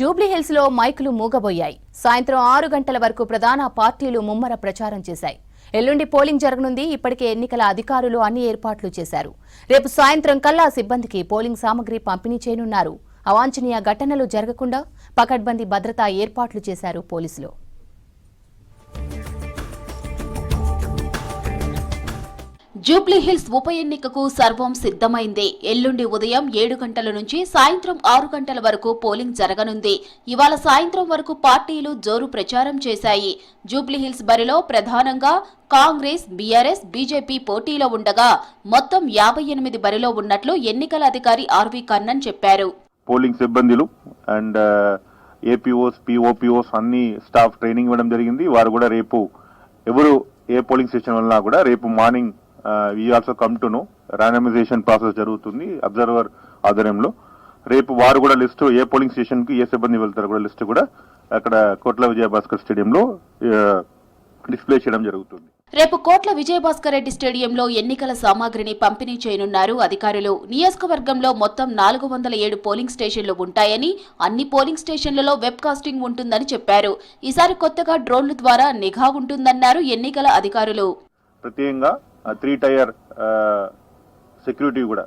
జూబ్లీహిల్స్లో మైకులు మూగబోయాయి. సాయంత్రం ఆరు గంటల వరకు ప్రధాన పార్టీలు ముమ్మర ప్రచారం చేశాయి. ఎల్లుండి పోలింగ్ జరగనుంది. ఇప్పటికే ఎన్నికల అధికారులు అన్ని ఏర్పాట్లు చేశారు. రేపు సాయంత్రం కల్లా సిబ్బందికి పోలింగ్ సామగ్రి పంపిణీ చేయనున్నారు. అవాంఛనీయ ఘటనలు జరగకుండా పకడ్బందీ భద్రతా ఏర్పాట్లు చేశారు పోలీసులు. జూబ్లీహిల్స్ ఉప ఎన్నికకు సర్వం సిద్ధమైంది. ఎల్లుండి ఉదయం ఏడు గంటల నుంచి సాయంత్రం ఆరు గంటల వరకు పోలింగ్ జరగనుంది. ఇవాళ సాయంత్రం వరకు పార్టీలు జోరు ప్రచారం చేశాయి. జూబ్లీహిల్స్ బరిలో ప్రధానంగా కాంగ్రెస్ బీఆర్ఎస్ బీజేపీ పోటీలో ఉండగా మొత్తం యాభై ఎనిమిది బరిలో ఉన్నట్లు ఎన్నికల అధికారి ఆర్వీ కన్నన్ చెప్పారు. పోలింగ్ సిబ్బందులు అండ్ ఏపీఓస్ పిఓపిఓస్ అన్ని స్టాఫ్ ట్రైనింగ్ ఇవ్వడం జరిగింది. వారు కూడా రేపు ఎవరు ఏ పోలింగ్ స్టేషన్ వలన కూడా రేపు morning we also come to know randomization process జరుగుతుంది అబ్జర్వర్ ఆధ్వర్యంలో. రేపు వారు కూడా లిస్టు ఏ పోలింగ్ స్టేషన్కి ఏ సిబ్బంది వెళ్తారో కూడా లిస్టు కూడా అక్కడ కోట్ల విజయభాస్కర్ స్టేడియంలో డిస్ప్లే చేయడం జరుగుతుంది. రేపు కోట్ల విజయభాస్కర్ రెడ్డి స్టేడియంలో ఎన్నికల సామాగ్రిని పంపిణీ చేయనున్నారు. అధికారులు నియోజకవర్గంలో మొత్తం నాలుగు వందల ఏడు పోలింగ్ స్టేషన్లు ఉంటాయని అన్ని పోలింగ్ స్టేషన్లలో వెబ్ కాస్టింగ్ ఉంటుందని చెప్పారు. ఈసారి కొత్తగా డ్రోన్ల ద్వారా నిఘా ఉంటుందన్నారు ఎన్నికల అధికారులు. ప్రత్యేకంగా త్రీ టైర్ సెక్యూరిటీ కూడా.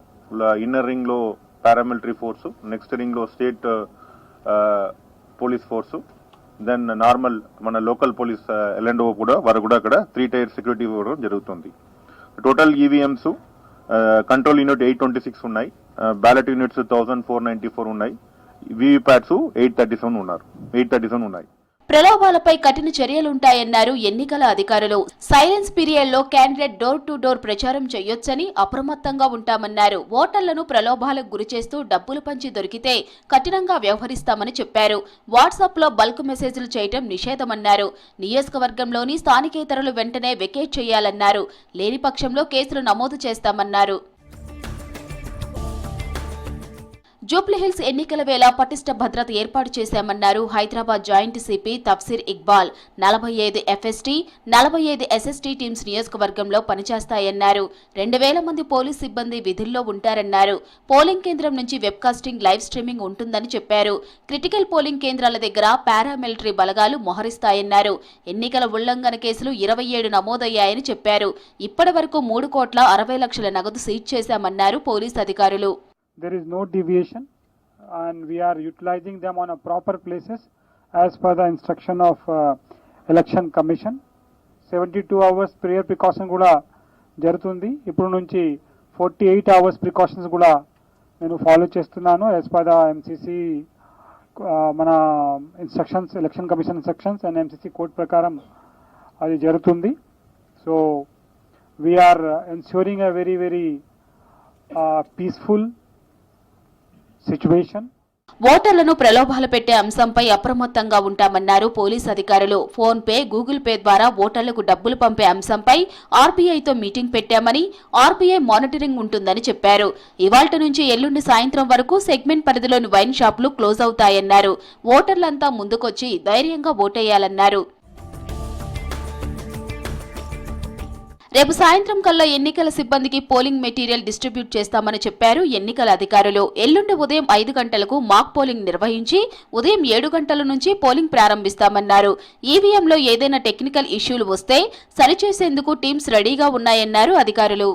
ఇన్నర్ రింగ్లో పారామిలిటరీ ఫోర్స్ నెక్స్ట్ రింగ్లో state police force then normal మన local police L and O కూడా వారు కూడా అక్కడ త్రీ టైర్ సెక్యూరిటీ ఇవ్వడం జరుగుతుంది. Total EVMs control unit eight twenty six ఉన్నాయి. Ballot units thousand four ninety four ఉన్నాయి. వీవీప్యాట్స్ ఎయిట్ థర్టీ సెవెన్ ఉన్నారు. ఎయిట్ థర్టీ సెవెన్ ఉన్నాయి. ప్రలోభాలపై కఠిన చర్యలుంటాయన్నారు ఎన్నికల అధికారులు. సైలెన్స్ పీరియడ్లో క్యాండిడేట్ డోర్ టు డోర్ ప్రచారం చేయొచ్చని అప్రమత్తంగా ఉంటామన్నారు. ఓటర్లను ప్రలోభాలకు గురిచేస్తూ డబ్బులు పంచి దొరికితే కఠినంగా వ్యవహరిస్తామని చెప్పారు. వాట్సాప్లో బల్క్ మెసేజ్లు చేయటం నిషేధమన్నారు. నియోజకవర్గంలోని స్థానికేతరులు వెంటనే వెకేట్ చేయాలన్నారు. లేని పక్షంలో కేసులు నమోదు చేస్తామన్నారు. జూబ్లీహిల్స్ ఎన్నికల వేళ పటిష్ట భద్రత ఏర్పాటు చేశామన్నారు హైదరాబాద్ జాయింట్ సిపి తఫ్సీర్ ఇక్బాల్. నలభై ఐదు ఎఫ్ఎస్టీ నలభై ఐదు ఎస్ఎస్టీ టీమ్స్ నియోజకవర్గంలో పనిచేస్తాయన్నారు. రెండు వేల మంది పోలీస్ సిబ్బంది విధుల్లో ఉంటారన్నారు. పోలింగ్ కేంద్రం నుంచి వెబ్కాస్టింగ్ లైవ్ స్ట్రీమింగ్ ఉంటుందని చెప్పారు. క్రిటికల్ పోలింగ్ కేంద్రాల దగ్గర పారామిలిటరీ బలగాలు మోహరిస్తాయన్నారు. ఎన్నికల ఉల్లంఘన కేసులు ఇరవై ఏడు నమోదయ్యాయని చెప్పారు. ఇప్పటి వరకు మూడు కోట్ల అరవై లక్షల నగదు సీజ్ చేశామన్నారు పోలీస్ అధికారులు. There is no deviation and we are utilizing them on a proper places as per the instruction of uh, election commission 72 hours prayer precaution కూడా జరుగుతుంది ఇప్పుడు నుంచి ఫార్టీ ఎయిట్ అవర్స్ ప్రికాషన్స్ కూడా నేను ఫాలో చేస్తున్నాను as per the MCC మన instructions election commission instructions and MCC code ప్రకారం అది జరుగుతుంది so we're ensuring a very very peaceful situation ఓటర్లను ప్రలోభాలు పెట్టే అంశంపై అప్రమత్తంగా ఉంటామన్నారు పోలీస్ అధికారులు. ఫోన్ పే గూగుల్ పే ద్వారా ఓటర్లకు డబ్బులు పంపే అంశంపై ఆర్బీఐతో మీటింగ్ పెట్టామని ఆర్బీఐ మానిటరింగ్ ఉంటుందని చెప్పారు. ఇవాల్టి నుంచి ఎల్లుండి సాయంత్రం వరకు సెగ్మెంట్ పరిధిలోని వైన్ షాపులు క్లోజ్ అవుతాయన్నారు. ఓటర్లంతా ముందుకొచ్చి ధైర్యంగా ఓటేయాలన్నారు. రేపు సాయంత్రం కల్లా ఎన్నికల సిబ్బందికి పోలింగ్ మెటీరియల్ డిస్ట్రిబ్యూట్ చేస్తామని చెప్పారు ఎన్నికల అధికారులు. ఎల్లుండి ఉదయం ఐదు గంటలకు మాక్ పోలింగ్ నిర్వహించి ఉదయం ఏడు గంటల నుంచి పోలింగ్ ప్రారంభిస్తామన్నారు. ఈవీఎంలో ఏదైనా టెక్నికల్ ఇష్యూలు వస్తే సరిచేసేందుకు టీమ్స్ రెడీగా ఉన్నాయన్నారు అధికారులు.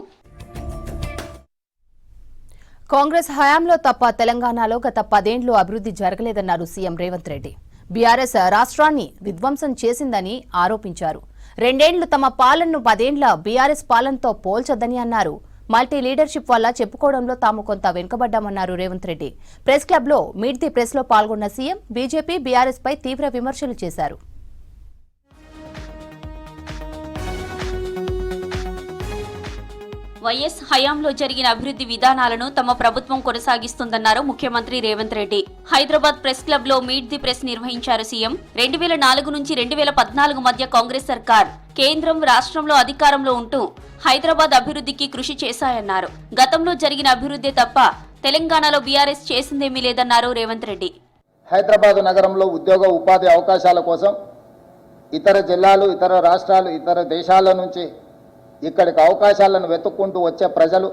కాంగ్రెస్ హయాంలో తప్ప తెలంగాణలో గత పదేండ్లు అభివృద్ధి జరగలేదన్నారు సీఎం రేవంత్ రెడ్డి. బీఆర్ఎస్ రాష్ట్రాన్ని విధ్వంసం చేసిందని ఆరోపించారు. రెండేండ్లు తమ పాలనను పదేండ్ల బీఆర్ఎస్ పాలనతో పోల్చొద్దని అన్నారు. మల్టీ లీడర్షిప్ వల్ల చెప్పుకోవడంలో తాము కొంత వెనుకబడ్డామన్నారు రేవంత్ రెడ్డి. ప్రెస్ క్లబ్లో మీట్ ది ప్రెస్లో పాల్గొన్న సీఎం బీజేపీ బీఆర్ఎస్ పై తీవ్ర విమర్శలు చేశారు. వైఎస్ హయాంలో జరిగిన అభివృద్ధి విధానాలను తమ ప్రభుత్వం కొనసాగిస్తుందన్నారు ముఖ్యమంత్రి రేవంత్ రెడ్డి. హైదరాబాద్ ప్రెస్ క్లబ్లో మీట్ ది ప్రెస్ నిర్వహించారు సీఎం. రెండు వేల నాలుగు నుంచి రెండు వేల పద్నాలుగు మధ్య కాంగ్రెస్ సర్కార్ కేంద్రం రాష్ట్రంలో అధికారంలో ఉంటూ హైదరాబాద్ అభివృద్ధికి కృషి చేశాయన్నారు. గతంలో జరిగిన అభివృద్ధి తప్ప తెలంగాణలో బీఆర్ఎస్ చేసిందేమీ లేదన్నారు రేవంత్ రెడ్డి. హైదరాబాద్ నగరంలో ఉద్యోగ ఉపాధి అవకాశాల కోసం ఇతర జిల్లాలు ఇతర రాష్ట్రాలు ఇతర దేశాల నుంచి ఇక్కడికి అవకాశాలను వెతుక్కుంటూ వచ్చే ప్రజలు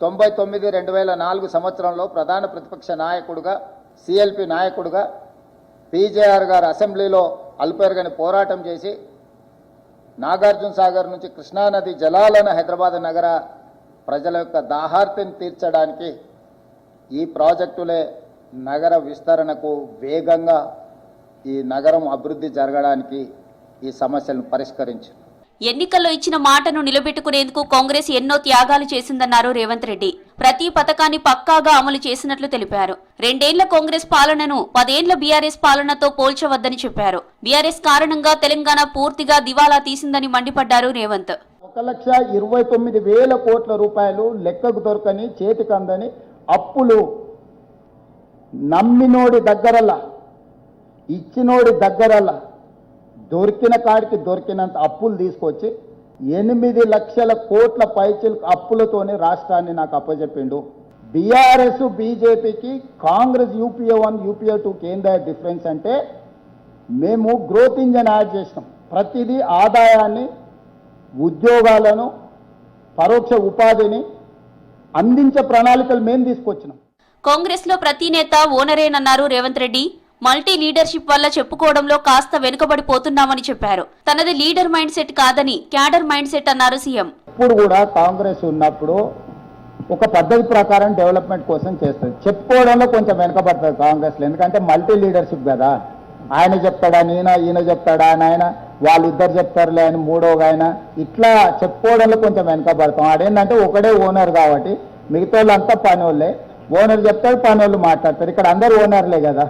తొంభై తొమ్మిది రెండు వేల నాలుగు సంవత్సరంలో ప్రధాన ప్రతిపక్ష నాయకుడుగా సిఎల్పి నాయకుడుగా పీజేఆర్ గారు అసెంబ్లీలో అల్పేరుగని పోరాటం చేసి నాగార్జున సాగర్ నుంచి కృష్ణానది జలాలను హైదరాబాద్ నగర ప్రజల యొక్క దాహార్తిని తీర్చడానికి ఈ ప్రాజెక్టులే నగర విస్తరణకు వేగంగా ఈ నగరం అభివృద్ధి జరగడానికి ఈ సమస్యలను పరిష్కరించు ఎన్నికల్లో ఇచ్చిన మాటను నిలబెట్టుకునేందుకు కాంగ్రెస్ ఎన్నో త్యాగాలు చేసిందన్నారు రేవంత్ రెడ్డి. ప్రతి పథకాన్ని పక్కాగా అమలు చేసినట్లు తెలిపారు. రెండేళ్ళ కాంగ్రెస్ పాలనను పదేళ్ళ బీఆర్ఎస్ పాలనతో పోల్చవద్దని చెప్పారు. బీఆర్ఎస్ కారణంగా తెలంగాణ పూర్తిగా దివాలా తీసిందని మండిపడ్డారు రేవంత్. ఒక లక్ష ఇరవై తొమ్మిది వేల కోట్ల రూపాయలు లెక్కకు దొరకని చేతికందని అప్పులు నమ్మినోడి దగ్గరలా ఇచ్చినోడి దగ్గరలా దొరికిన కాడికి దొరికినంత అప్పులు తీసుకొచ్చి ఎనిమిది లక్షల కోట్ల పైచిల్ అప్పులతోనే రాష్ట్రాన్ని నాకు అప్పచెప్పిండు బీఆర్ఎస్ బీజేపీకి కాంగ్రెస్ యూపీఏ వన్ యూపీఏ టూకి ఏందా డిఫరెన్స్ అంటే మేము గ్రోత్ ఇంజన్ యాడ్ చేసినాం. ప్రతిదీ ఆదాయాన్ని ఉద్యోగాలను పరోక్ష ఉపాధిని అందించే ప్రణాళికలు మేము తీసుకొచ్చినాం. కాంగ్రెస్లో ప్రతి నేత ఓనరేనన్నారు రేవంత్ రెడ్డి. మల్టీ లీడర్షిప్ వల్ల చెప్పుకోవడంలో కాస్త వెనుకబడిపోతున్నామని చెప్పారు. తనది లీడర్ మైండ్ సెట్ కాదని క్యాడర్ మైండ్ సెట్ అన్నారు సీఎం. ఇప్పుడు కూడా కాంగ్రెస్ ఉన్నప్పుడు ఒక పద్ధతి ప్రకారం డెవలప్మెంట్ కోసం చేస్తుంది. చెప్పుకోవడంలో కొంచెం వెనకబడుతుంది కాంగ్రెస్లో. ఎందుకంటే మల్టీ లీడర్షిప్ కదా. ఆయన చెప్తాడా ఈయన ఈయన చెప్తాడా అని ఆయన వాళ్ళిద్దరు చెప్తారులే అని మూడోగా ఆయన. ఇట్లా చెప్పుకోవడంలో కొంచెం వెనకబడతాం. ఆడేంటంటే ఒకడే ఓనర్ కాబట్టి మిగతా వాళ్ళంతా పని వాళ్ళే ఓనర్ చెప్తాడు పని వాళ్ళు మాట్లాడతారు. ఇక్కడ అందరు ఓనర్లే కదా.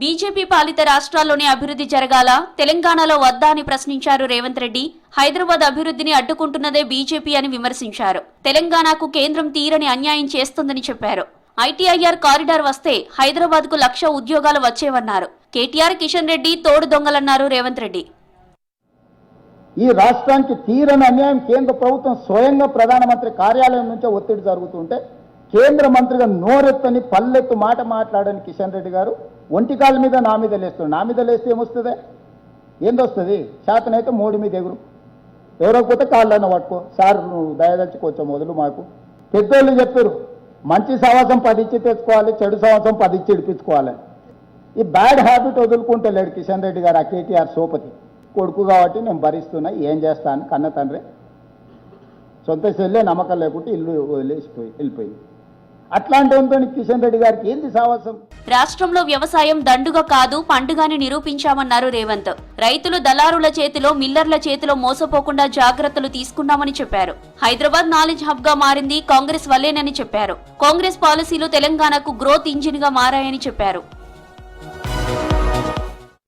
బీజేపీ పాలిత రాష్ట్రాల్లోనే అభివృద్ధి జరగాల? తెలంగాణలో వద్దా అని ప్రశ్నించారు రేవంత్ రెడ్డి. హైదరాబాద్ అభివృద్ధిని అడ్డుకుంటున్నదే బీజేపీ అని విమర్శించారు. తెలంగాణకు కేంద్రం తీరని అన్యాయం చేస్తుందని చెప్పారు. ఐటీఐఆర్ కారిడార్ వస్తే హైదరాబాద్కు లక్ష ఉద్యోగాలు వచ్చేవన్నారు. కేటీఆర్ కిషన్ రెడ్డి తోడు దొంగలన్నారు రేవంత్ రెడ్డి. ఈ రాష్ట్రానికి తీరని అన్యాయం కేంద్ర ప్రభుత్వం స్వయంగా ప్రధానమంత్రి కార్యాలయం నుంచే ఒత్తిడి జరుగుతుంటే కేంద్ర మంత్రిగా నోరెత్తని పల్లెత్తు మాట మాట్లాడని కిషన్ రెడ్డి గారు. ఒంటికాల మీద నా మీద లేస్తుంది నా మీద లేస్తే ఏమొస్తుంది? ఏందొస్తుంది? శాతనైతే మూడు మీద ఎగురు. ఎవరకపోతే కాళ్ళన్న పట్టుకో. సార్ నువ్వు దయదలిచి కొంచెం మొదలు మాకు? పెద్దోళ్ళు చెప్పారు మంచి సవాసం పది ఇచ్చి తెచ్చుకోవాలి చెడు సవాసం పది ఇచ్చి ఇడిపించుకోవాలి. ఈ బ్యాడ్ హ్యాబిట్ వదులుకుంటే లేడు కిషన్ రెడ్డి గారు ఆ కేటీఆర్ సోపతి. కొడుకు కాబట్టి నేను భరిస్తున్నా ఏం చేస్తాను కన్న తండ్రి. సొంత చెల్లె నమ్మకం లేకుంటే ఇల్లు వదిలేసిపోయి వెళ్ళిపోయింది. అట్లాంటి కిషన్ రెడ్డి గారికి? ఏంది సావాసం? రాష్ట్రంలో వ్యవసాయం దండుగ కాదు పండుగని నిరూపించామన్నారు రేవంత్. రైతులు దళారుల చేతిలో మిల్లర్ల చేతిలో మోసపోకుండా జాగ్రత్తలు తీసుకున్నామని చెప్పారు. హైదరాబాద్ నాలెడ్జ్ హబ్గా మారింది కాంగ్రెస్ వల్లేనని చెప్పారు. కాంగ్రెస్ పాలసీలు తెలంగాణకు గ్రోత్ ఇంజిన్గా మారాయని చెప్పారు.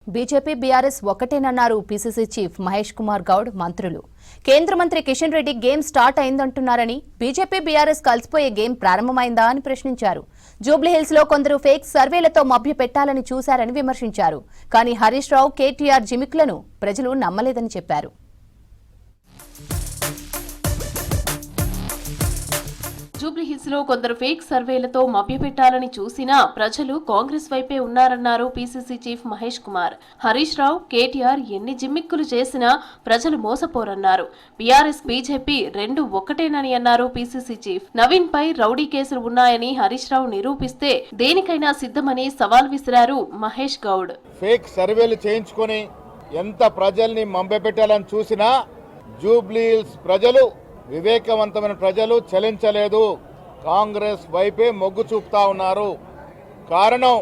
బీజేపీ బీఆర్ఎస్ ఒకటేనన్నారు పీసీసీ చీఫ్ మహేష్ కుమార్ గౌడ్ మంత్రులు. కేంద్ర మంత్రి కిషన్ రెడ్డి గేమ్ స్టార్ట్ అయిందంటున్నారని బీజేపీ బీఆర్ఎస్ కలిసిపోయే గేమ్ ప్రారంభమైందా అని ప్రశ్నించారు. జూబ్లీహిల్స్లో కొందరు ఫేక్ సర్వేలతో మభ్యపెట్టాలని చూశారని విమర్శించారు. కానీ హరీష్ రావు కేటీఆర్ జిమిక్లను ప్రజలు నమ్మలేదని చెప్పారు. జూబ్లీహిల్స్ కొందరు ఫేక్ సర్వేలతో మభ్యపెట్టాలని చూసినా ప్రజలు కాంగ్రెస్ వైపే ఉన్నారన్నారు PCC chief Mahesh Kumar. Harish Rao KTR ఎన్ని జిమ్మిక్కులు చేసినా ప్రజలు మోసపోరన్నారు. బీఆర్ఎస్ బీజేపీ రెండు ఒక్కటేనని అన్నారు పీసీసీ చీఫ్. నవీన్ పై రౌడీ కేసులు ఉన్నాయని హరీష్ రావు నిరూపిస్తే దేనికైనా సిద్ధమని సవాల్ విసిరారు మహేష్ గౌడ్. ఫేక్ సర్వేలు చేయించుకొని ఎంత ప్రజల్ని మంబెపెట్టాలని చూసినా జూబ్లీహిల్స్ ప్రజలు వివేకవంతమైన ప్రజలు చలించలేదు. కాంగ్రెస్ వైపే మొగ్గు చూపుతా ఉన్నారు. కారణం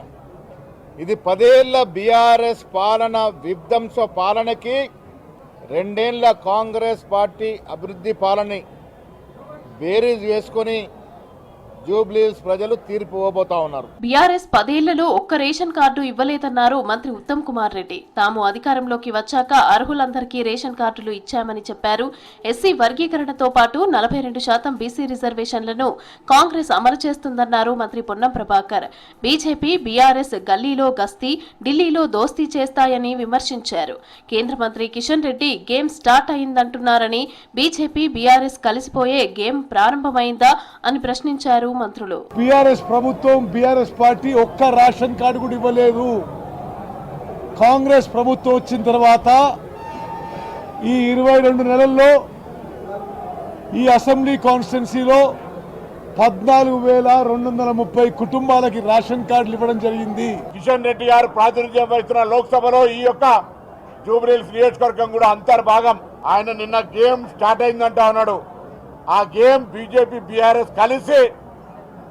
ఇది పదేళ్ళ బీఆర్ఎస్ పాలన విధ్వంస పాలనకి రెండేళ్ళ కాంగ్రెస్ పార్టీ అభివృద్ధి పాలని బేరీజ్ వేసుకొని జూబ్లీస్ ప్రజలు తీర్పు ఇవ్వబోతా ఉన్నారు. బీఆర్ఎస్ పదేళ్ళలో ఒక్క రేషన్ కార్డు ఇవ్వలేదన్నారు మంత్రి ఉత్తమ్ కుమార్ రెడ్డి. తాము అధికారంలోకి వచ్చాక అర్హులందరికీ రేషన్ కార్డులు ఇచ్చామని చెప్పారు. ఎస్సీ వర్గీకరణతో పాటు నలభై రెండు శాతం బీసీ రిజర్వేషన్లను కాంగ్రెస్ అమలు చేస్తుందన్నారు మంత్రి పొన్నం ప్రభాకర్. బీజేపీ బీఆర్ఎస్ గల్లీలో గస్తీ ఢిల్లీలో దోస్తీ చేస్తాయని విమర్శించారు. కేంద్ర మంత్రి కిషన్ రెడ్డి గేమ్ స్టార్ట్ అయిందంటున్నారని బీజేపీ బీఆర్ఎస్ కలిసిపోయే గేమ్ ప్రారంభమైందా అని ప్రశ్నించారు. మంత్రులు. బీఆర్ఎస్ ప్రభుత్వం బీఆర్ఎస్ పార్టీ ఒక్క రేషన్ కార్డు కూడా ఇవ్వలేదు. కాంగ్రెస్ ప్రభుత్వం వచ్చిన తర్వాత ఈ ఇరవై రెండు నెలల్లో ఈ అసెంబ్లీ కాన్స్టిట్యున్సీలో పద్నాలుగు వేల రెండు వందల ముప్పై కుటుంబాలకి రేషన్ కార్డులు ఇవ్వడం జరిగింది. కిషన్ రెడ్డి గారు ప్రాతినిధ్యం వహిస్తున్న లోక్సభలో ఈ యొక్క జూబ్లీహిల్స్ నియోజకవర్గం కూడా అంతర్భాగం. ఆయన నిన్న గేమ్ స్టార్ట్ అయిందంటా ఉన్నాడు. ఆ గేమ్ బీజేపీ బీఆర్ఎస్ కలిసి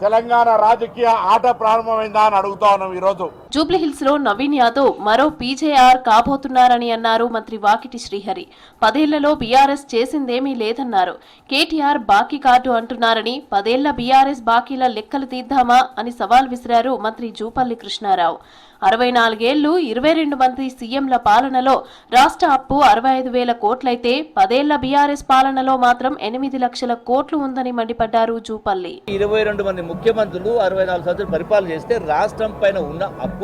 తెలంగాణ రాజకీయ ఆట ప్రారంభమైందా అని అడుగుతా ఉన్నాం ఈరోజు. జూబ్లీహిల్స్లో నవీన్ యాదవ్ మరో పీజేఆర్ కాబోతున్నారని అన్నారు మంత్రి వాకిటి శ్రీహరి. పదేళ్ళలో బీఆర్ఎస్ చేసిందేమీ లేదన్నారు. కేటీఆర్ బాకీ కార్డు అంటున్నారని పదేళ్ళ బీఆర్ఎస్ బాకీల లెక్కలు తీద్దామా అని సవాల్ విసిరారు మంత్రి జూపల్లి కృష్ణారావు. అరవై నాలుగేళ్ళు ఇరవై రెండు మంది సీఎంల పాలనలో రాష్ట్ర అప్పు అరవై ఐదు వేల కోట్లయితే పదేళ్ళ బీఆర్ఎస్ పాలనలో మాత్రం ఎనిమిది లక్షల కోట్లు ఉందని మండిపడ్డారు జూపల్లి. ఇరవై రెండు మంది ముఖ్యమంత్రులు అరవై నాలుగు సంవత్సరాలు పరిపాలన చేస్తే రాష్ట్రం పైన ఉన్న అప్పు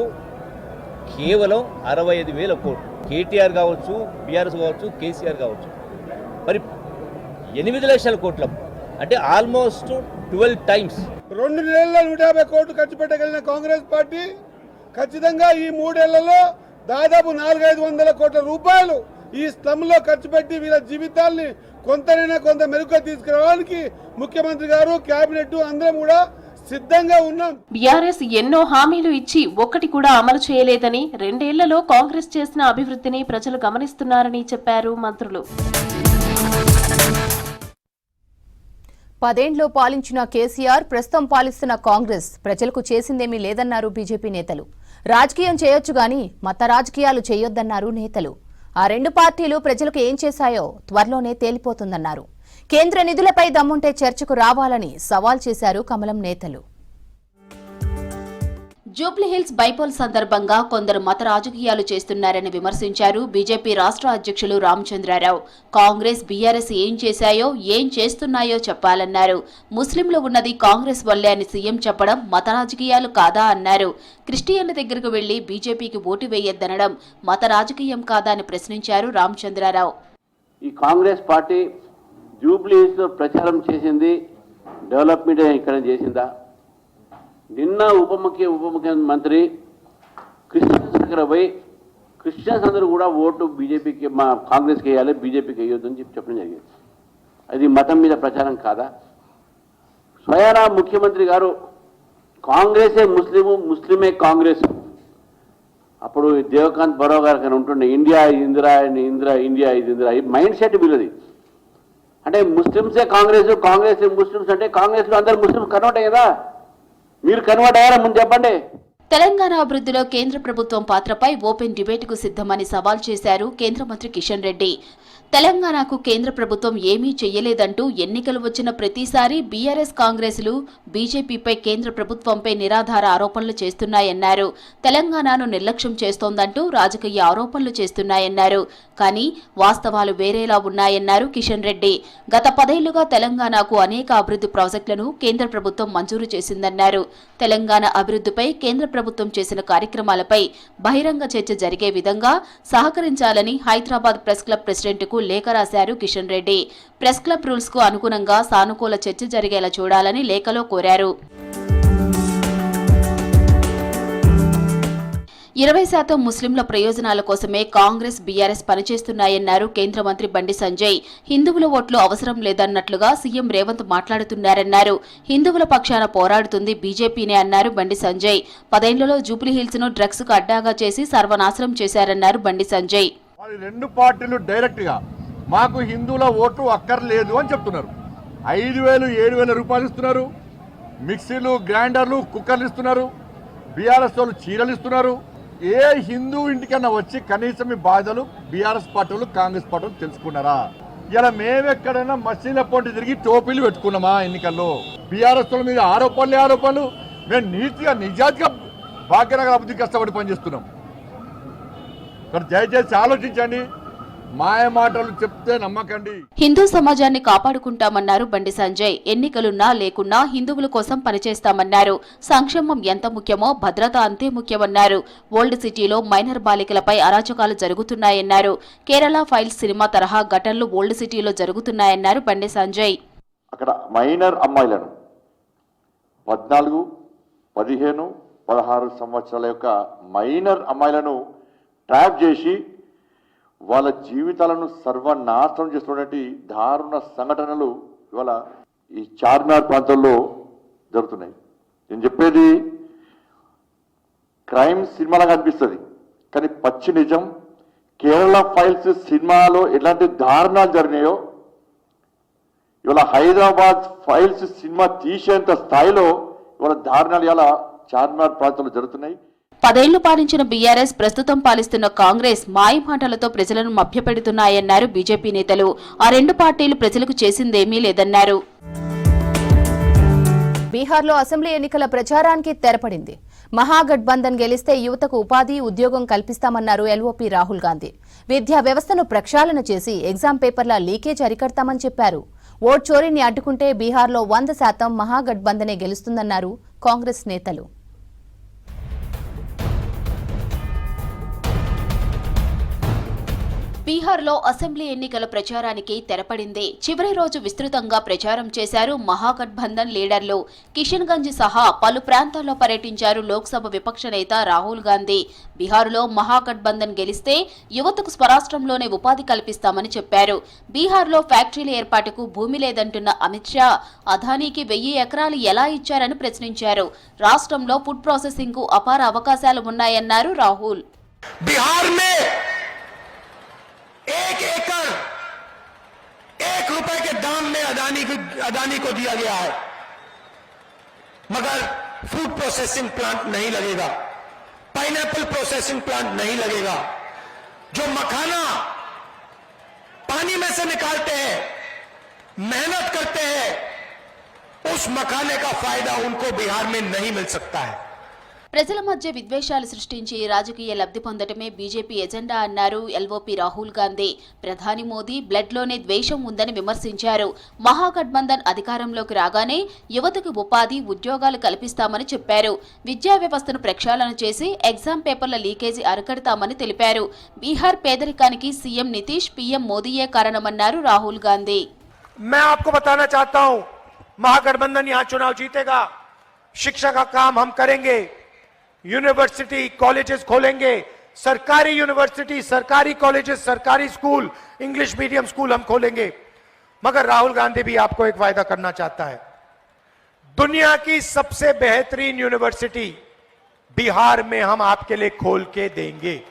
కేవలం అరవై ఐదు వేల కోట్లు. కేటీఆర్ కావచ్చు బీఆర్ఎస్ కావచ్చు కేసీఆర్ కావచ్చు. మరి ఎనిమిది లక్షల కోట్ల అంటే ఆల్మోస్ట్ ట్వెల్వ్ టైమ్స్. రెండు నెలల్లో నూట యాభై కోట్లు ఖర్చు పెట్టగలిగిన కాంగ్రెస్ పార్టీ ఖచ్చితంగా ఈ మూడేళ్ళలో దాదాపు నాలుగైదు వందల కోట్ల రూపాయలు ఈ స్లమ్లో ఖర్చు పెట్టి వీళ్ళ జీవితాల్ని కొంతనైనా కొంత మెరుగ్గా తీసుకురావడానికి ముఖ్యమంత్రి గారు కేబినెట్ అందరం కూడా సిద్ధంగా ఉన్నాం. బీఆర్ఎస్ ఎన్నో హామీలు ఇచ్చి ఒక్కటి కూడా అమలు చేయలేదని రెండేళ్ళలో కాంగ్రెస్ చేసిన అభివృద్ధిని ప్రజలు గమనిస్తున్నారని చెప్పారు మంత్రులు. పదేండ్లు పాలించిన కేసీఆర్ ప్రస్తుతం పాలిస్తున్న కాంగ్రెస్ ప్రజలకు చేసిందేమీ లేదన్నారు బీజేపీ నేతలు. రాజకీయం చేయొచ్చు గాని మత రాజకీయాలు చేయొద్దన్నారు నేతలు. ఆ రెండు పార్టీలు ప్రజలకు ఏం చేశాయో త్వరలోనే తేలిపోతుందన్నారు. కేంద్ర నిధులపై దమ్ముంటే చర్చకు రావాలని సవాల్ చేశారు కమలం నేతలు. జూబ్లీహిల్స్ బైపోల్ సందర్భంగా కొందరు మత రాజకీయాలు చేస్తున్నారని విమర్శించారు బీజేపీ రాష్ట్ర అధ్యక్షులు రామచంద్రారావు. కాంగ్రెస్ బీఆర్ఎస్ ఏం చేశాయో ఏం చేస్తున్నాయో చెప్పాలన్నారు. ముస్లింలు ఉన్నది కాంగ్రెస్ వల్లే అని సీఎం చెప్పడం మత రాజకీయాలు కాదా అన్నారు. క్రిస్టియన్ల దగ్గరకు వెళ్ళి బీజేపీకి ఓటు వేయొద్దనడం మత రాజకీయం కాదా అని ప్రశ్నించారు రామచంద్రారావు. ఈ కాంగ్రెస్ పార్టీ జూబ్లీస్లో ప్రచారం చేసింది డెవలప్మెంట్ ఇక్కడ చేసిందా? నిన్న ఉప ముఖ్య ఉప ముఖ్యమంత్రి క్రిస్టియన్స్ దగ్గర పోయి క్రిస్టియన్స్ అందరూ కూడా ఓటు బీజేపీకి మా కాంగ్రెస్కి వేయాలి బీజేపీకి వేయొద్దు అని చెప్పి చెప్పడం జరిగింది. అది మతం మీద ప్రచారం కాదా? స్వయానా ముఖ్యమంత్రి గారు కాంగ్రెసే ముస్లిము ముస్లిమే కాంగ్రెస్. అప్పుడు దేవకాంత్ బరో గారు కానీ ఉంటుండే India Indira and Indira India ఇది ఇందిరా మైండ్ సెట్ వీళ్ళది. అంటే ముస్లిమ్సే కాంగ్రెస్ కాంగ్రెస్ ముస్లిమ్స్ అంటే కాంగ్రెస్లో అందరు ముస్లిమ్స్ కన్వర్ట్ అయ్యారా? మీరు కన్వర్ట్ అయ్యారా ముందు చెప్పండి. తెలంగాణ అభివృద్ధిలో కేంద్ర ప్రభుత్వం పాత్రపై ఓపెన్ డిబేట్కు సిద్ధమని సవాల్ చేశారు కేంద్ర మంత్రి కిషన్ రెడ్డి. తెలంగాణకు కేంద్ర ప్రభుత్వం ఏమీ చెయ్యలేదంటూ ఎన్నికలు వచ్చిన ప్రతిసారి బీఆర్ఎస్ కాంగ్రెస్లు బీజేపీపై కేంద్ర ప్రభుత్వంపై నిరాధార ఆరోపణలు చేస్తున్నాయన్నారు. తెలంగాణను నిర్లక్ష్యం చేస్తోందంటూ రాజకీయ ఆరోపణలు చేస్తున్నాయన్నారు. కానీ వాస్తవాలు వేరేలా ఉన్నాయన్నారు కిషన్ రెడ్డి. గత పదేళ్ళుగా తెలంగాణకు అనేక అభివృద్ధి ప్రాజెక్టులను కేంద్ర ప్రభుత్వం మంజూరు చేసిందన్నారు. తెలంగాణ అభివృద్ధిపై కేంద్ర ప్రభుత్వం చేసిన కార్యక్రమాలపై బహిరంగ చర్చ జరిగే విధంగా సహకరించాలని హైదరాబాద్ ప్రెస్ క్లబ్ ప్రెసిడెంట్కు లేఖ రాశారు కిషన్ రెడ్డి. ప్రెస్ క్లబ్ రూల్స్కు అనుగుణంగా సానుకూల చర్చ జరిగేలా చూడాలని లేఖలో కోరారు. ఇరవై శాతం ముస్లింల ప్రయోజనాల కోసమే కాంగ్రెస్ బీఆర్ఎస్ పనిచేస్తున్నాయన్నారు కేంద్ర మంత్రి బండి సంజయ్. హిందువుల ఓట్లు అవసరం లేదన్నట్లుగా సీఎం రేవంత్ మాట్లాడుతున్నారన్నారు. హిందువుల పక్షాన పోరాడుతుంది బీజేపీనే అన్నారు బండి సంజయ్. పదేళ్ళలో జూబ్లీహిల్స్ను డ్రగ్స్కు అడ్డాగా చేసి సర్వనాశనం చేశారన్నారు బండి సంజయ్. మరి రెండు పార్టీలు డైరెక్ట్గా మాకు హిందువుల ఓటు అక్కర్లేదు అని చెప్తున్నారు. ఐదు వేలు ఏడు వేల రూపాయలు ఇస్తున్నారు. మిక్సీలు గ్రైండర్లు కుక్కర్లు ఇస్తున్నారు. బీఆర్ఎస్ వాళ్ళు చీరలు ఇస్తున్నారు. ఏ హిందూ ఇంటికన్నా వచ్చి కనీసం ఈ బాధలు బీఆర్ఎస్ పార్టీలు కాంగ్రెస్ పార్టీలు తెలుసుకున్నారా? ఇలా మేమెక్కడైనా మసీల పొంటి తిరిగి టోపీలు పెట్టుకున్నామా ఎన్నికల్లో? బీఆర్ఎస్ మీద ఆరోపణలే ఆరోపణలు. మేము నీతిగా నిజాతిగా భాగ్యనగర అభివృద్ధి కష్టపడి పనిచేస్తున్నాం. ఇక్కడ దయచేసి ఆలోచించండి. మాయ మాటలు చెప్తే నమ్మకండి. హిందూ సమాజాన్ని కాపాడుకుంటామన్నారు బండి సంజయ్. ఎన్నికలున్నా లేకున్నా హిందువుల కోసం పనిచేస్తామన్నారు. సంక్షేమం ఎంత ముఖ్యమో భద్రత అంతే ముఖ్యమన్నారు. ఓల్డ్ సిటీలో మైనర్ బాలికలపై అరాచకాలు జరుగుతున్నాయన్నారు. కేరళ ఫైల్స్ సినిమా తరహా ఘటనలు ఓల్డ్ సిటీలో జరుగుతున్నాయన్నారు బండి సంజయ్. అక్కడ మైనర్ అమ్మాయిలను పద్నాలుగు పదిహేను పదహారు సంవత్సరాల యొక్క మైనర్ అమ్మాయిలను ట్రాప్ చేసి వాళ్ళ జీవితాలను సర్వనాశనం చేస్తున్నటువంటి దారుణ సంఘటనలు ఇవాళ ఈ చార్మినార్ ప్రాంతంలో జరుగుతున్నాయి. నేను చెప్పేది క్రైమ్ సినిమాలాగా అనిపిస్తుంది కానీ పచ్చి నిజం కేరళ ఫైల్స్ సినిమాలో ఎలాంటి దారుణాలు జరిగినాయో ఇవాళ హైదరాబాద్ ఫైల్స్ సినిమా తీసేంత స్థాయిలో ఇవాళ దారుణాలు ఇలా చార్మినార్ ప్రాంతంలో జరుగుతున్నాయి. పదేళ్ళు పాలించిన బీఆర్ఎస్ ప్రస్తుతం పాలిస్తున్న కాంగ్రెస్ మాయమాటలతో ప్రజలను మభ్యపెడుతున్నాయన్నారు బీజేపీ నేతలు. ఆ రెండు పార్టీలు ప్రజలకు చేసిందేమీ లేదన్నారు. బీహార్లో అసెంబ్లీ ఎన్నికల ప్రచారానికి తెరపడింది. మహాగఠబంధన్ గెలిస్తే యువతకు ఉపాధి ఉద్యోగం కల్పిస్తామన్నారు ఎల్ఓపీ రాహుల్ గాంధీ. విద్యా వ్యవస్థను ప్రక్షాళన చేసి ఎగ్జామ్ పేపర్ల లీకేజ్ అరికడతామని చెప్పారు. ఓట్ చోరీని అడ్డుకుంటే బీహార్లో వంద శాతం మహాగఠబంధనే గెలుస్తుందన్నారు కాంగ్రెస్ నేతలు. బీహార్లో అసెంబ్లీ ఎన్నికల ప్రచారానికి తెరపడింది. చివరి రోజు విస్తృతంగా ప్రచారం చేశారు మహాగఠబంధన్ లీడర్లు. కిషన్ గంజ్ సహా పలు ప్రాంతాల్లో పర్యటించారు లోక్సభ విపక్ష నేత రాహుల్ గాంధీ. బీహార్లో మహాగఠబంధన్ గెలిస్తే యువతకు స్వరాష్ట్రంలోనే ఉపాధి కల్పిస్తామని చెప్పారు. బీహార్లో ఫ్యాక్టరీల ఏర్పాటుకు భూమి లేదంటున్న అమిత్ షా అదానీకి వెయ్యి ఎకరాలు ఎలా ఇచ్చారని ప్రశ్నించారు. రాష్ట్రంలో ఫుడ్ ప్రాసెసింగ్కు అపార అవకాశాలు ఉన్నాయన్నారు రాహుల్. एक एकड़, एक रुपए के दाम में अदानी को अदानी को दिया गया है। मगर फ़ूड प्रोसेसिंग प्लांट नहीं लगेगा। पाइनएप्पल प्रोसेसिंग प्लांट नहीं लगेगा। जो मखाना पानी में से निकालते हैं, मेहनत करते हैं, उस मखाने का फ़ायदा उनको बिहार में नहीं मिल सकता है। ప్రజల మధ్య విద్వేషాలు సృష్టించి రాజకీయ లబ్ధి పొందటమే బీజేపీ ఎజెండా అన్నారు ఎల్ఓపీ రాహుల్ గాంధీ ప్రధాని మోదీ బ్లడ్లోనే ద్వేషం ఉందని విమర్శించారు మహాగఠబంధన్ అధికారంలోకి రాగానే యువతకు ఉపాధి ఉద్యోగాలు కల్పిస్తామని చెప్పారు విద్యా వ్యవస్థను ప్రక్షాళన చేసి ఎగ్జామ్ పేపర్ల లీకేజీ అరికడతామని తెలిపారు బీహార్ పేదరికానికి సీఎం నితీష్ పీఎం మోదీయే కారణమన్నారు రాహుల్ గాంధీ मैं आपको बताना चाहता हूं महागठबंधन यहां चुनाव जीतेगा शिक्षा का काम हम करेंगे यूनिवर्सिटी कॉलेजेस खोलेंगे। सरकारी यूनिवर्सिटी, सरकारी कॉलेजेस, सरकारी स्कूल, इंग्लिश मीडियम स्कूल हम खोलेंगे। मगर राहुल गांधी भी आपको एक वायदा करना चाहता है। दुनिया की सबसे बेहतरीन यूनिवर्सिटी बिहार में हम आपके लिए खोल के देंगे।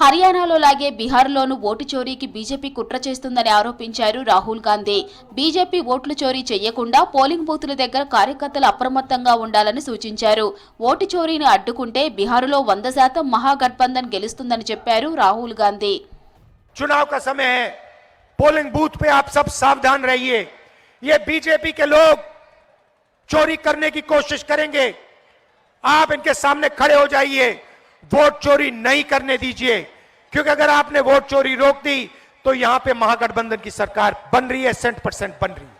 హర్యానాలో లాగే బీహార్లోనూ ఓటు చోరీకి బీజేపీ కుట్ర చేస్తుందని ఆరోపించారు రాహుల్ గాంధీ బీజేపీ ఓట్లు చోరీ చేయకుండా పోలింగ్ బూతుల దగ్గర కార్యకర్తలు అప్రమత్తంగా ఉండాలని సూచించారు ఓటు చోరీని అడ్డుకుంటే బీహారులో వంద శాతం మహాగఠబంధన్ గెలుస్తుందని చెప్పారు రాహుల్ గాంధీ चुनाव का समय है पोलिंग बूथ पे आप सब सावधान रहिए ये बीजेपी के लोग चोरी करने की कोशिश करेंगे आप इनके सामने खड़े हो जाइए वोट चोरी नहीं करने दीजिए। क्योंकि अगर आपने वोट चोरी रोक दी तो यहाँ पे महागठबंधन की सरकार बन रही है सेंट परसेंट बन रही है।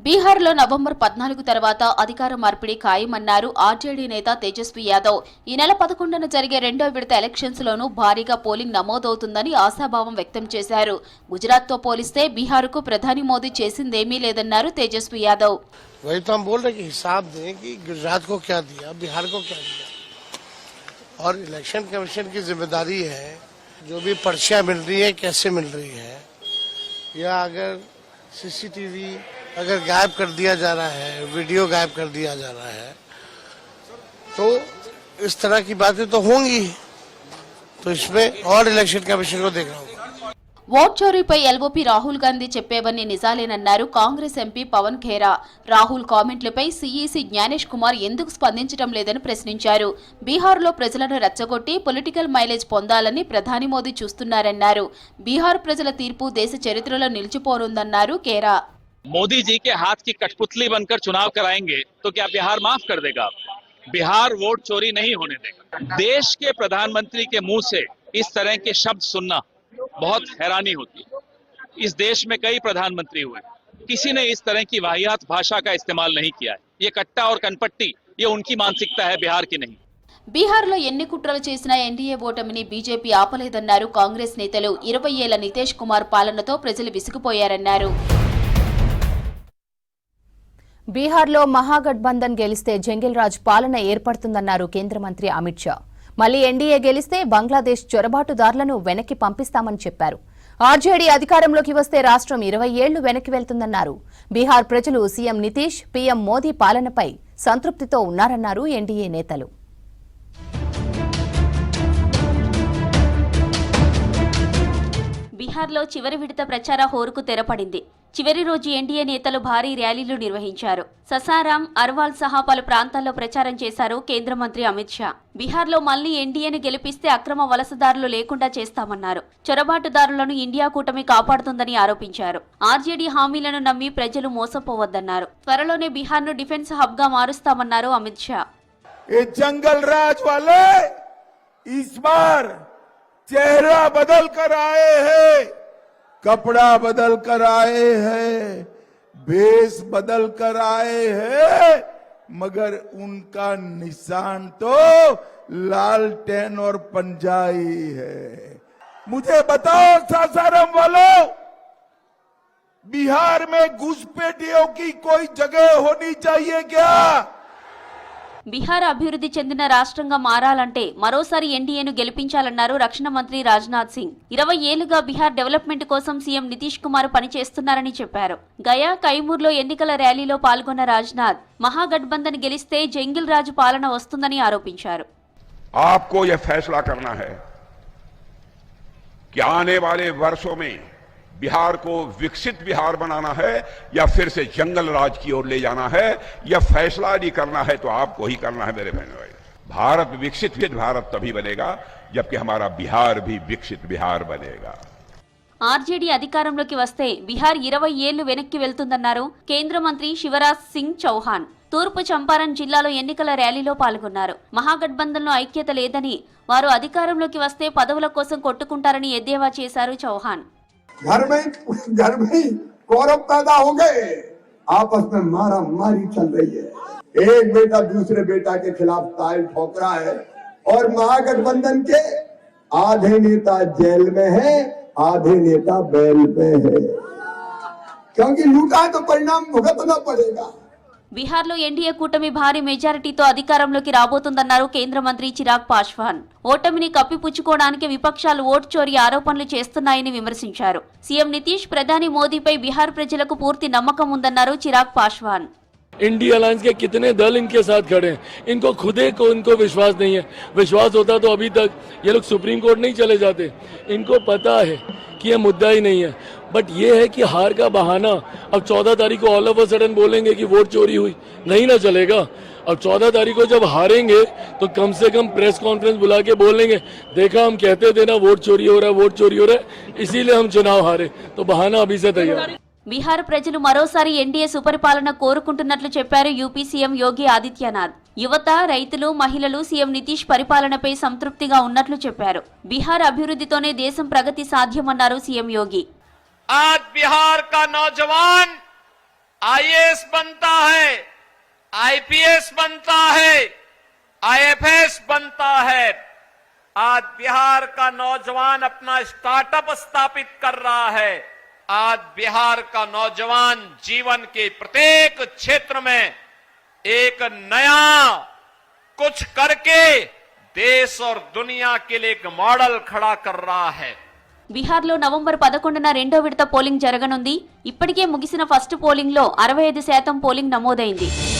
బీహార్లో నవంబర్ పద్నాలుగు తర్వాత అధికార మార్పిడి ఖాయమన్నారు ఆర్జేడీ నేత తేజస్వి యాదవ్ ఈ నెల పదకొండున జరిగే రెండో విడత ఎలక్షన్స్ లోనూ భారీగా పోలింగ్ నమోదవుతుందని ఆశాభావం వ్యక్తం చేశారు గుజరాత్తో పోలిస్తే బీహార్కు ప్రధాని మోదీ చేసిందేమీ లేదన్నారు తేజస్వి యాదవ్ वही तो हम बोल रहे कि हिसाब दें कि गुजरात को क्या दिया बिहार को क्या दिया और इलेक्शन कमीशन की जिम्मेदारी है जो भी पर्चियां मिल रही है कैसे मिल रही है या अगर सीसीटीवी अगर गायब कर दिया जा रहा है वीडियो गायब कर दिया जा रहा है तो इस तरह की बातें तो होंगी ही। तो इसमें और इलेक्शन कमीशन को देखना होगा ఓట్ చోరీపై ఎల్ఓపీ రాహుల్ గాంధీ చెప్పేవన్నీ నిజాలేనన్నారు కాంగ్రెస్ ఎంపీ పవన్ ఖేరా రాహుల్ కామెంట్లపై సీఈసీ జ్ఞానేష్ కుమార్ ఎందుకు స్పందించడం లేదని ప్రశ్నించారు బీహార్లో ప్రజలను రెచ్చగొట్టి పొలిటికల్ మైలేజ్ పొందాలని ప్రధాని మోదీ చూస్తున్నారన్నారు బీహార్ ప్రజల తీర్పు దేశ చరిత్రలో నిలిచిపోనుందన్నారు ఖేరా मोदी जी के हाथ की कठपुतली बनकर चुनाव कराएंगे तो क्या बिहार माफ कर देगा बिहार वोट चोरी नहीं होने देगा देश के प्रधानमंत्री के मुंह से इस तरह के शब्द सुनना बहुत हैरानी होती है इस देश में कई प्रधानमंत्री हुए किसी ने इस तरह की वाहियात भाषा का इस्तेमाल नहीं किया है ये कट्टा और कनपट्टी ये उनकी मानसिकता है बिहार की नहीं బీహార్లో ఎన్ని కుట్రలు చేసినా ఎన్డీఏ ఓటమిని బీజేపీ ఆపలేదన్నారు కాంగ్రెస్ నేతలు ఇరవై ఏళ్ల నితీష్ కుమార్ పాలనతో ప్రజలు విసిగిపోయారన్నారు బీహార్లో మహాగఠబంధన్ గెలిస్తే జంగిల్ రాజ్ పాలన ఏర్పడుతుందన్నారు కేంద్ర మంత్రి అమిత్ షా. మళ్ళీ ఎన్డీఏ గెలిస్తే బంగ్లాదేశ్ చొరబాటుదారులను వెనక్కి పంపిస్తామని చెప్పారు. ఆర్జేడీ అధికారంలోకి వస్తే రాష్ట్రం ఇరవై ఏళ్ళు వెనక్కి వెళ్తుందన్నారు. బీహార్ ప్రజలు సీఎం నితీష్ పీఎం మోదీ పాలనపై సంతృప్తితో ఉన్నారన్నారు ఎన్డీఏ నేతలు. బీహార్లో చివరి విడత ప్రచార హోరుకు తెరపడింది. చివరి రోజు ఎన్డీఏ నేతలు భారీ ర్యాలీలు నిర్వహించారు. ససారాం అర్వాల్ సహా పలు ప్రాంతాల్లో ప్రచారం చేశారు కేంద్ర మంత్రి అమిత్ షా. బీహార్లో మళ్ళీ ఎన్డీఏను గెలిపిస్తే అక్రమ వలసదారులు లేకుండా చేస్తామన్నారు. చొరబాటుదారులను ఇండియా కూటమి కాపాడుతుందని ఆరోపించారు. ఆర్జేడీ హామీలను నమ్మి ప్రజలు మోసపోవద్దన్నారు. త్వరలోనే బీహార్ను డిఫెన్స్ హబ్గా మారుస్తామన్నారు అమిత్ షా. జంగల్ రాజ్ బదల్ కర్ ఆయే कपड़ा बदल कर आए हैं भेष बदल कर आए हैं, मगर उनका निशान तो लालटेन और पंजाई है। मुझे बताओ सासाराम वालों, बिहार में घुसपैठियों की कोई जगह होनी चाहिए क्या? బీహార్ అభివృద్ధి చెందిన రాష్ట్రంగా మారాలంటే మరోసారి ఎన్డీఏను గెలిపించాలన్నారు రక్షణ మంత్రి రాజ్నాథ్ సింగ్ ఇరవై ఏళ్లుగా బీహార్ డెవలప్మెంట్ కోసం సీఎం నితీష్ కుమార్ పనిచేస్తున్నారని చెప్పారు గయా కైమూర్లో ఎన్నికల ర్యాలీలో పాల్గొన్న రాజ్నాథ్ మహాగఠబంధన్ గెలిస్తే జంగిల్ రాజు పాలన వస్తుందని ఆరోపించారు आपको यह फैसला करना है कि आने वाले वर्षों में बिहार को विकसित बिहार बनाना है या फिर से जंगल राज की ओर ले जाना है यह फैसला यदि करना है तो आपको ही करना है मेरे बहनों भाई भारत विकसित भारत तभी बनेगा जबकि हमारा बिहार भी विकसित बिहार बनेगा ఆర్జేడీ అధికారంలోకి వస్తే బీహార్ ఇరవై ఏళ్లు వెనక్కి వెళ్తుందన్నారు కేంద్ర మంత్రి శివరాజ్ సింగ్ చౌహాన్ తూర్పు చంపారన్ జిల్లాలో ఎన్నికల ర్యాలీలో పాల్గొన్నారు మహాగఠబంధన్లో ఐక్యత లేదని వారు అధికారంలోకి వస్తే పదవుల కోసం కొట్టుకుంటారని ఎద్దేవా చేశారు చౌహాన్ घर में घर में गौरव पैदा हो गए। आपस में मारा मारी चल रही है। एक बेटा दूसरे बेटा के खिलाफ ताल ठोक रहा है और महागठबंधन के आधे नेता जेल में है, आधे नेता बैल में है। क्योंकि लूटा तो परिणाम भुगतना पड़ेगा। బీహార్లో ఎన్డీఏ కూటమి భారీ మెజారిటీతో అధికారంలోకి రాబోతుందన్నారు కేంద్ర మంత్రి చిరాగ్ పాశ్వాన్. ఓటమిని కప్పిపుచ్చుకోవడానికి విపక్షాలు ఓటు చోరీ ఆరోపణలు చేస్తున్నాయని విమర్శించారు. సీఎం నితీష్ ప్రధాని మోదీపై బీహార్ ప్రజలకు పూర్తి నమ్మకం ఉందన్నారు చిరాగ్ పాశ్వాన్. इंडिया अलायंस के कितने दल इनके साथ खड़े हैं? इनको खुदे को इनको विश्वास नहीं है। विश्वास होता तो अभी तक ये लोग सुप्रीम कोर्ट नहीं चले जाते। इनको पता है कि ये मुद्दा ही नहीं है। बट ये है कि हार का बहाना, अब चौदह तारीख को ऑल ऑफ़ अ सडन बोलेंगे कि वोट चोरी हुई। नहीं ना चलेगा। अब चौदह तारीख को जब हारेंगे तो कम से कम प्रेस कॉन्फ्रेंस बुला के बोलेंगे देखा हम कहते थे ना, वोट चोरी हो रहा है, वोट चोरी हो रहा है, इसीलिए हम चुनाव हारे। तो बहाना अभी से तैयार। బీహార్ ప్రజలు మరోసారి ఎన్డీఏ సుపరిపాలన కోరుకుంటున్నట్లు చెప్పారు యూపీ సీఎం యోగి ఆదిత్యనాథ్ యువత రైతులు మహిళలు సీఎం నితీష్ పరిపాలనపై సంతృప్తిగా ఉన్నట్లు చెప్పారు బీహార్ అభివృద్ధితోనే దేశం ప్రగతి సాధ్యమన్నారు సీఎం యోగి आज बिहार का नौजवान आईएएस बनता है आईपीएस बनता है आईएफएस बनता है आज बिहार का नौजवान अपना स्टार्टअप स्थापित कर रहा है आज बिहार का नौजवान जीवन के प्रत्येक क्षेत्र में एक नया कुछ करके देश और दुनिया के लिए एक मॉडल खड़ा कर रहा है బీహార్లో నవంబర్ పదకొండున రెండో విడత పోలింగ్ జరగనుంది ఇప్పటికే ముగిసిన ఫస్ట్ పోలింగ్లో అరవై ఐదు శాతం పోలింగ్ నమోదైంది